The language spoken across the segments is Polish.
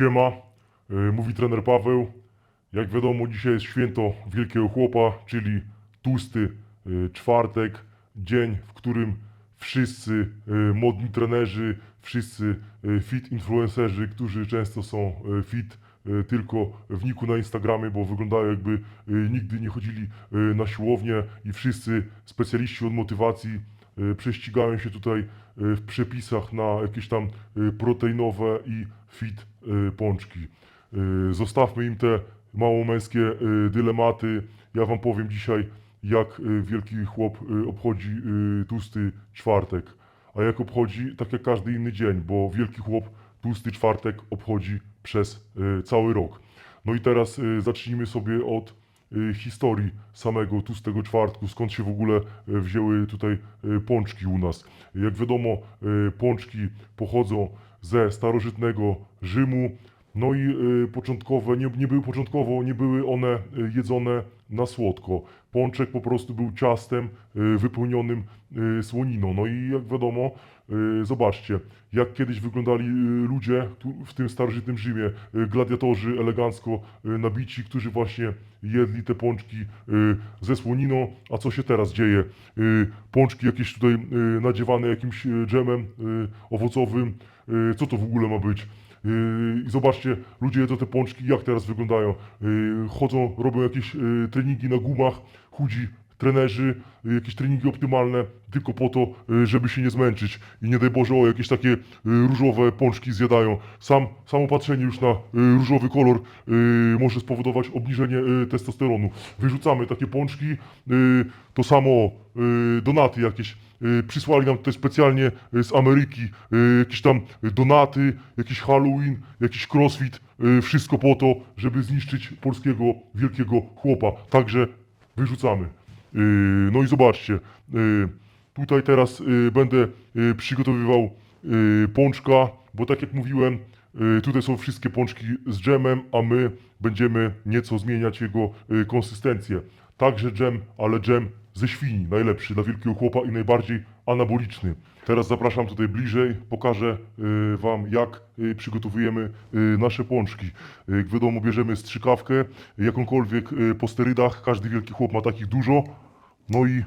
Siema, y, mówi trener Paweł. Jak wiadomo, dzisiaj jest święto wielkiego chłopa, czyli tłusty y, czwartek, dzień, w którym wszyscy y, modni trenerzy, wszyscy fit influencerzy, którzy często są fit tylko w niku na Instagramie, bo wyglądają jakby nigdy nie chodzili na siłownię i wszyscy specjaliści od motywacji prześcigają się tutaj y, w przepisach na jakieś tam y, proteinowe i fit y, pączki. Y, Zostawmy im te małomęskie y, dylematy. Ja wam powiem dzisiaj, jak y, wielki chłop y, obchodzi y, tłusty czwartek. A jak obchodzi, tak jak każdy inny dzień, bo wielki chłop tłusty czwartek obchodzi przez y, cały rok. No i teraz y, zacznijmy sobie od y, historii samego tłustego czwartku, skąd się w ogóle y, wzięły tutaj y, pączki u nas. Jak wiadomo, y, pączki pochodzą ze starożytnego Rzymu, no i y, początkowe, nie, nie były początkowo, nie były one y, jedzone na słodko. Pączek po prostu był ciastem y, wypełnionym słoniną. No i jak wiadomo, zobaczcie, jak kiedyś wyglądali ludzie w tym starożytnym Rzymie, gladiatorzy elegancko nabici, którzy właśnie jedli te pączki ze słoniną. A co się teraz dzieje? Pączki jakieś tutaj nadziewane jakimś dżemem owocowym. Co to w ogóle ma być? Yy, I zobaczcie, ludzie jedzą te pączki, jak teraz wyglądają. Yy, Chodzą, robią jakieś yy, treningi na gumach, chudzi trenerzy, yy, jakieś treningi optymalne, tylko po to, yy, żeby się nie zmęczyć. I nie daj Boże, o jakieś takie yy, różowe pączki zjadają. Sam, samo patrzenie już na różowy kolor może spowodować obniżenie testosteronu. Wyrzucamy takie pączki, to samo donaty jakieś y, przysłali nam tutaj specjalnie y, z Ameryki y, jakieś tam donaty, jakiś Halloween, jakiś crossfit, y, wszystko po to, żeby zniszczyć polskiego wielkiego chłopa. Także wyrzucamy. Y, No i zobaczcie, y, tutaj teraz y, będę przygotowywał pączka, bo tak jak mówiłem, tutaj są wszystkie pączki z dżemem, a my będziemy nieco zmieniać jego konsystencję. Także dżem, ale dżem ze świni, najlepszy dla wielkiego chłopa i najbardziej anaboliczny. Teraz zapraszam tutaj bliżej, pokażę y, Wam jak y, przygotowujemy y, nasze pączki. Jak wiadomo, bierzemy strzykawkę, jakąkolwiek po sterydach, każdy wielki chłop ma takich dużo. No i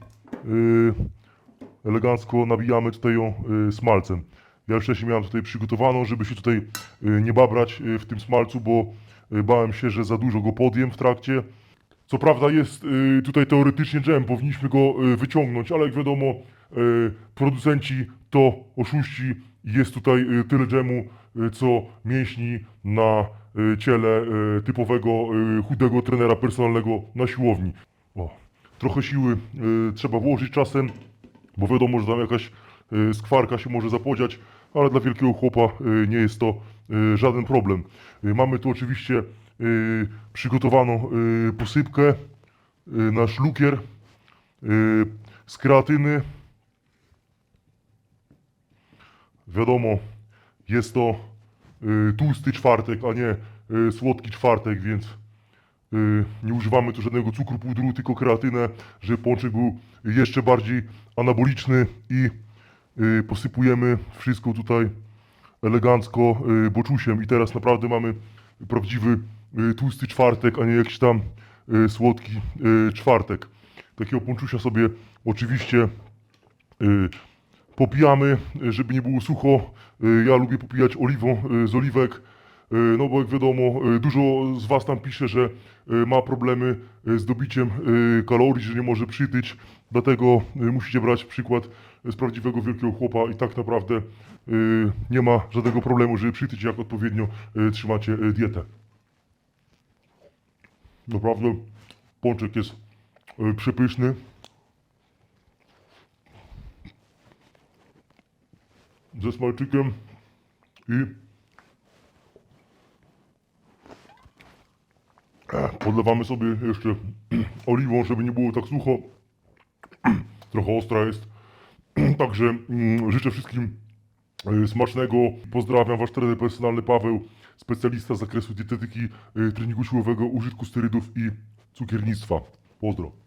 elegancko nabijamy tutaj ją smalcem. Ja wcześniej miałem tutaj przygotowaną, żeby się tutaj nie babrać w tym smalcu, bo bałem się, że za dużo go podjem w trakcie. Co prawda jest y, tutaj teoretycznie dżem, powinniśmy go y, wyciągnąć, ale jak wiadomo, y, producenci to oszuści jest tutaj tyle dżemu, co mięśni na ciele typowego chudego trenera personalnego na siłowni. O, trochę siły trzeba włożyć czasem, bo wiadomo, że tam jakaś skwarka się może zapodziać, ale dla wielkiego chłopa nie jest to żaden problem. Mamy tu oczywiście przygotowaną y, posypkę, y, nasz lukier y, z kreatyny. Wiadomo, jest to y, tłusty czwartek, a nie y, słodki czwartek, więc y, nie używamy tu żadnego cukru pudru, tylko kreatynę, żeby pączek był jeszcze bardziej anaboliczny i y, posypujemy wszystko tutaj elegancko y, boczusiem i teraz naprawdę mamy prawdziwy y, tłusty czwartek, a nie jakiś tam y, słodki y, czwartek. Takiego pączusia sobie oczywiście y, popijamy, y, żeby nie było sucho. Y, Ja lubię popijać oliwą y, z oliwek, y, no bo jak wiadomo, y, dużo z Was tam pisze, że y, ma problemy y, z dobiciem y, kalorii, że nie może przytyć, dlatego y, musicie brać przykład z prawdziwego wielkiego chłopa i tak naprawdę y, nie ma żadnego problemu, żeby przytyć, jak odpowiednio y, trzymacie y, dietę. Naprawdę pączek jest y, przepyszny. ze smalczykiem i e, podlewamy sobie jeszcze oliwą, żeby nie było tak sucho. Trochę ostra jest. Także mm, życzę wszystkim e, smacznego. Pozdrawiam Wasz trener personalny Paweł, specjalista z zakresu dietetyki, e, treningu siłowego, użytku sterydów i cukiernictwa. Pozdro.